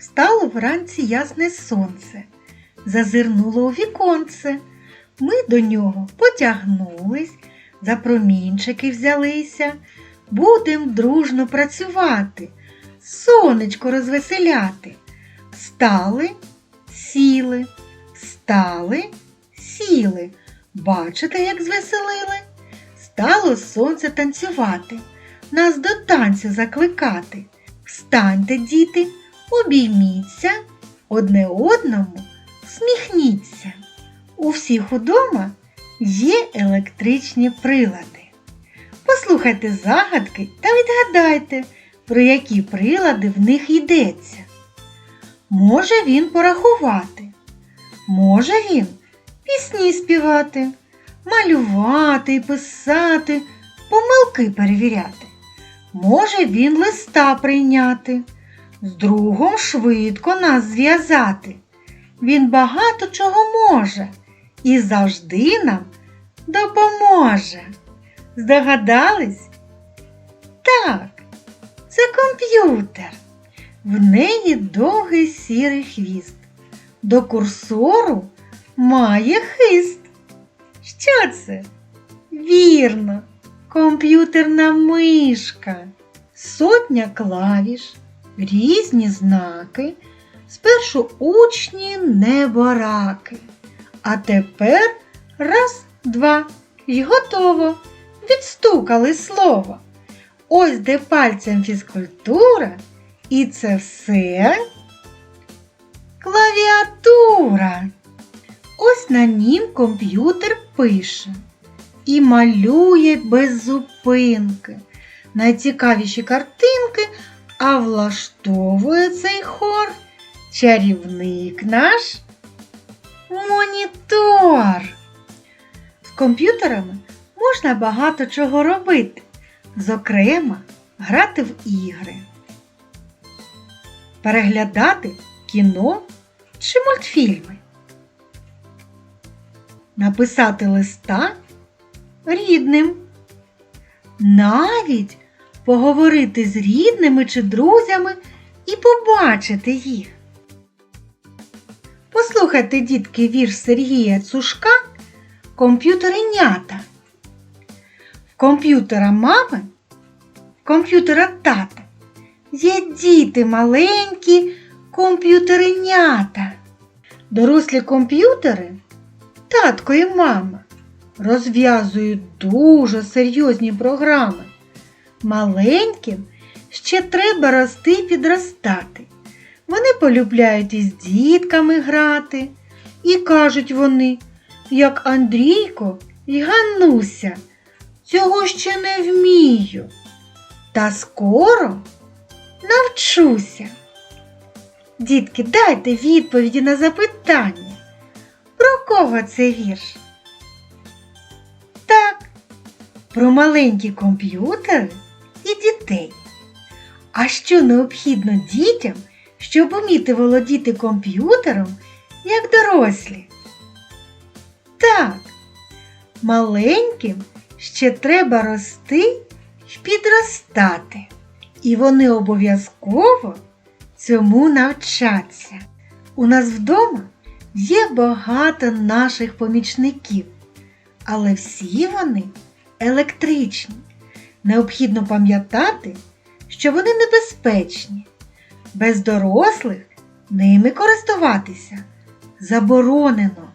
Встало вранці ясне сонце, зазирнуло у віконце. Ми до нього потягнулись, за промінчики взялися, будем дружно працювати, сонечко розвеселяти. Встали, сіли, встали, сіли. Бачите, як звеселили? Стало сонце танцювати, нас до танцю закликати. Встаньте, діти, обійміться, одне одному сміхніться. У всіх удома є електричні прилади. Послухайте загадки та відгадайте, про які прилади в них йдеться. Може він порахувати, може він пісні співати, малювати писати, помилки перевіряти. Може він листа прийняти, з другом швидко нас зв'язати. Він багато чого може і завжди нам допоможе. Здогадались? Так, це комп'ютер. В неї довгий сірий хвіст. До курсору має хист. Що це? Вірно, комп'ютерна мишка, сотня клавіш, різні знаки. Спершу учні небораки. А тепер раз, два і готово. Відстукали слово. Ось де пальцем фізкультура, і це все клавіатура. Ось на нім комп'ютер пише і малює без зупинки. Найцікавіші картинки, а влаштовує цей хор чарівник наш монітор. З комп'ютерами можна багато чого робити, зокрема, грати в ігри, переглядати кіно чи мультфільми, написати листа рідним, навіть поговорити з рідними чи друзями і побачити їх. Послухайте, дітки, вірш Сергія Цушка Комп'ютеренята. В комп'ютера мами, в комп'ютера тата є діти маленькі комп'ютеренята. Дорослі комп'ютери, татко і мама, розв'язують дуже серйозні програми. Маленьким ще треба рости і підростати. Вони полюбляють із дітками грати. І кажуть вони, як Андрійко і Ганнуся, цього ще не вмію. Та скоро навчуся. Дітки, дайте відповіді на запитання. Про кого це вірш? Так, про маленькі комп'ютери дітей. А що необхідно дітям, щоб уміти володіти комп'ютером, як дорослі? Так, маленьким ще треба рости й підростати. І вони обов'язково цьому навчаться. У нас вдома є багато наших помічників, але всі вони електричні. Необхідно пам'ятати, що вони небезпечні. Без дорослих ними користуватися заборонено.